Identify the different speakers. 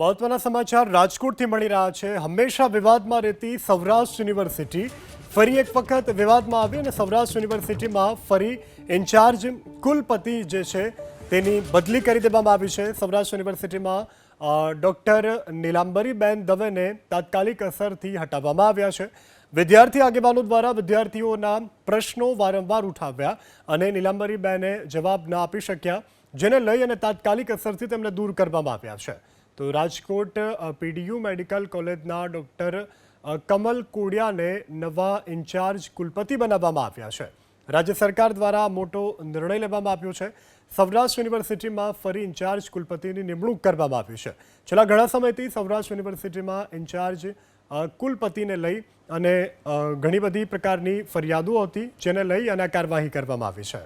Speaker 1: મહત્વના સમાચાર રાજકોટથી મળી રહ્યા છે. હંમેશા વિવાદમાં રહેતી સૌરાષ્ટ્ર યુનિવર્સિટી ફરી એક વખત વિવાદમાં આવી અને સૌરાષ્ટ્ર યુનિવર્સિટીમાં ફરી ઇન્ચાર્જ કુલપતિ જે છે તેની બદલી કરી દેવામાં આવી છે. સૌરાષ્ટ્ર યુનિવર્સિટીમાં ડૉક્ટર નીલાંબરીબેન દવેને તાત્કાલિક અસરથી હટાવવામાં આવ્યા છે. વિદ્યાર્થી આગેવાનો દ્વારા વિદ્યાર્થીઓના પ્રશ્નો વારંવાર ઉઠાવ્યા અને નીલાંબરીબેને જવાબ ન આપી શક્યા, જેને લઈ અને તાત્કાલિક અસરથી તેમને દૂર કરવામાં આવ્યા છે. તો રાજકોટ પીડીયુ મેડિકલ કોલેજના ડૉક્ટર કમલ કોડિયાને નવા ઇન્ચાર્જ કુલપતિ બનાવવામાં આવ્યા છે. રાજ્ય સરકાર દ્વારા મોટો નિર્ણય લેવામાં આવ્યો છે. સૌરાષ્ટ્ર યુનિવર્સિટીમાં ફરી ઇન્ચાર્જ કુલપતિની નિમણૂક કરવામાં આવી છે. છેલ્લા ઘણા સમયથી સૌરાષ્ટ્ર યુનિવર્સિટીમાં ઇન્ચાર્જ કુલપતિને લઈ અને ઘણી બધી પ્રકારની ફરિયાદો હતી, જેને લઈ અને કાર્યવાહી કરવામાં આવી છે.